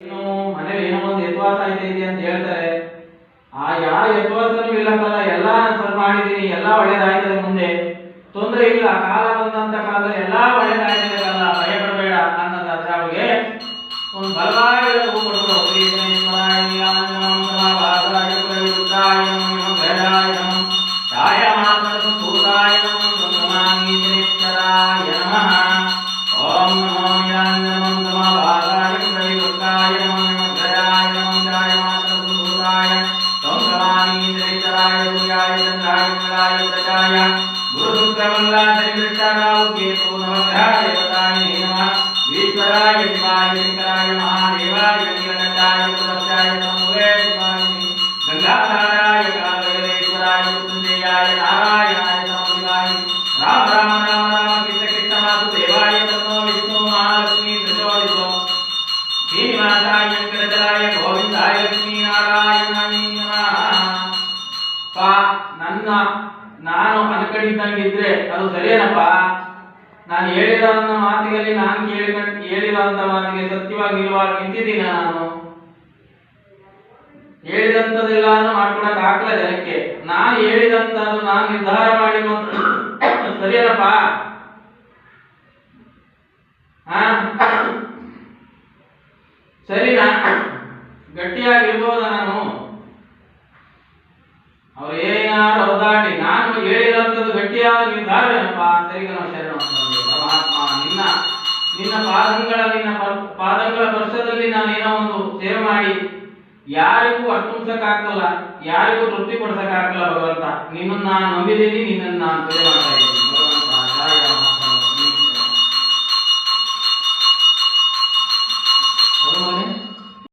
ಇನ್ನು ಮನೇಲಿ ಏನೋ ಒಂದು ಯಥವಾಸ ಇದೆ ಅಂತ ಹೇಳ್ತಾರೆ. ಆ ಯಾವ ಯಥವಾಸನೂ ಇಲ್ಲಕ್ಕಲ್ಲ ಎಲ್ಲ ಸರ್ ಮಾಡಿದೀನಿ ಎಲ್ಲ ಒಳ್ಳೇದಾಯ್ತದೆ ಮುಂದೆ. ತೊಂದರೆ ಇಲ್ಲ, ಕಾಲ ಬಂದಂತ ಕಾಲದಲ್ಲಿ ಎಲ್ಲ ಒಳ್ಳೇದಾಯ್ತದಲ್ಲ ಭಯ ಪಡಬೇಡ. ಅನ್ನೋದಾದ್ರೆ ಅವ್ರಿಗೆ ಒಂದು ಬಲವಾಗಿ ಹೂ शुक्रमङ्गलाशनिवृष्टारावके पूर्णमग्रदेवतायै नमः ईश्वराय शिवाय शङ्कराय महादेवाय नीलकण्ठाय पुरस्ताय नमोवे गङ्गाधाराय कालवेश्वराय मृत्युञ्जयाय नारायणाय नमोदिवाय राम राम राम राम कृष्ण कृष्ण वासुदेवाय ततो विष्णो महालक्ष्मी प्रचोदितो श्रीनिवासाय शङ्करचराय गोविन्दाय लक्ष्मीनारायणाय नमः। पा नन्न। ನಾನು ಅನ್ಕೊಂಡಿದ್ದಂಗಿದ್ರೆ ಅದು ಸರಿಯೇನಪ್ಪ? ನಾನು ಹೇಳಿರೋ ಮಾತಿನಲ್ಲಿ ನಾನು ಕೇಳಿದ ಹೇಳಿರೋಂಥ ಮಾತಿಗೆ ಸತ್ಯವಾಗಿ ನಿಲ್ಲುವಾಗ ನಿಂತಿದ್ದೀನಿ ನಾನು? ಹೇಳಿದಂಥದ್ದೆಲ್ಲಾನು ಮಾಡ್ಕೊಡಕ್ ಆಗ್ಲ ಜನಕ್ಕೆ. ನಾನು ಹೇಳಿದಂಥದ್ದು ನಾನು ನಿರ್ಧಾರ ಮಾಡಿರುವಂತ ಸರಿಯೇನಪ್ಪ? ಹಾ? ಸರಿನಾ? ಗಟ್ಟಿಯಾಗಿರ್ಬೋದ ನಾನು? ಅವ್ರು ಏನಾದ್ರು ನಾನು ಹೇಳಿದಂಥದ್ದು ಗಟ್ಟಿಯಾದ ನಿರ್ಧಾರವೇನಪ್ಪ ಸರಿ ನಾವು ಶರಣ ಪರಮಾತ್ಮ, ನಿನ್ನ ನಿನ್ನ ಪಾದಂಗಳ, ನಿನ್ನ ಪಾದಗಳ ವರ್ಷದಲ್ಲಿ ನಾನು ಏನೋ ಒಂದು ಸೇವೆ ಮಾಡಿ, ಯಾರಿಗೂ ಅರ್ಪಿಸಕ್ಕಾಗಲ್ಲ ಯಾರಿಗೂ ತೃಪ್ತಿ ಪಡಿಸಕ್ಕಾಗಲ್ಲ ಭಗವಂತ, ನಿನ್ನನ್ನು ನಾನು ನಂಬಿದ್ದೀನಿ, ನಿನ್ನನ್ನು ನಾನು ಸೇವೆ ಮಾಡ್ತಾ ಇದ್ದೀನಿ.